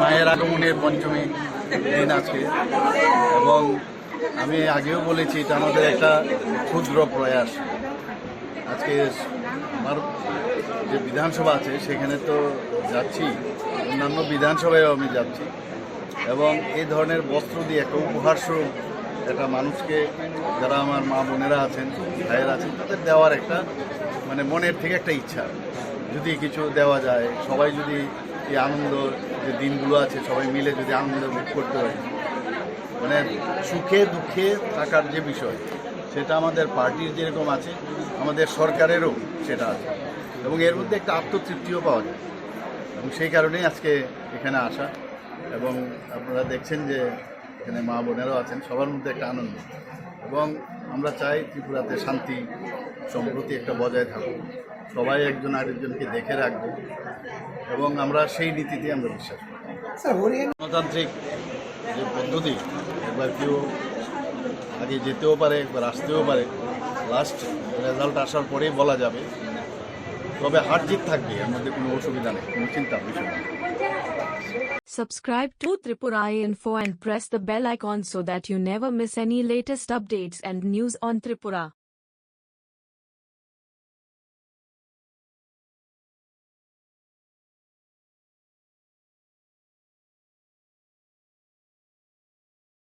মায়ের আগমনের পঞ্চমী দিন আজকে। এবং আমি আগেও বলেছি, এটা আমাদের একটা ক্ষুদ্র প্রয়াস। আজকে আমার যে বিধানসভা আছে, সেখানে তো যাচ্ছি। অন্যান্য বিধানসভায়ও আমি যাচ্ছি। এবং এই ধরনের বস্ত্র দিয়ে একটা উপহার স্বরূপ একটা মানুষকে, যারা আমার মা বোনেরা আছেন, ভাইয়েরা আছেন, তাদের দেওয়ার একটা মানে মনের থেকে একটা ইচ্ছা। যদি কিছু দেওয়া যায়, সবাই যদি এই আনন্দ, যে দিনগুলো আছে, সবাই মিলে যদি আনন্দ ভোগ করতে পারি মানে সুখে দুঃখে থাকার যে বিষয়, সেটা আমাদের পার্টির যেরকম আছে, আমাদের সরকারেরও সেটা আছে। এবং এর মধ্যে একটা আত্মতৃপ্তিও পাওয়া যায়। এবং সেই কারণেই আজকে এখানে আসা। এবং আপনারা দেখছেন যে এখানে মা বোনেরাও আছেন সবার মধ্যে একটা আনন্দ। এবং আমরা চাই ত্রিপুরাতে শান্তি সম্প্রতি একটা বজায় থাকুক। সবাই একজন আরেকজনকে দেখে রাখবে। এবং আমরা সেই নীতিতে আমরা বিশ্বাস করি। গণতান্ত্রিক যে পদ্ধতি একবার কেউ আগে যেতেও পারে একবার আসতেও পারে। লাস্ট রেজাল্ট আসার পরেই বলা যাবে তবে হার জিত থাকবে এর মধ্যে কোনো অসুবিধা নেই কোনো চিন্তার বিষয় নেই Subscribe to Tripura Info and press the bell icon so that you never miss any latest updates and news on Tripura.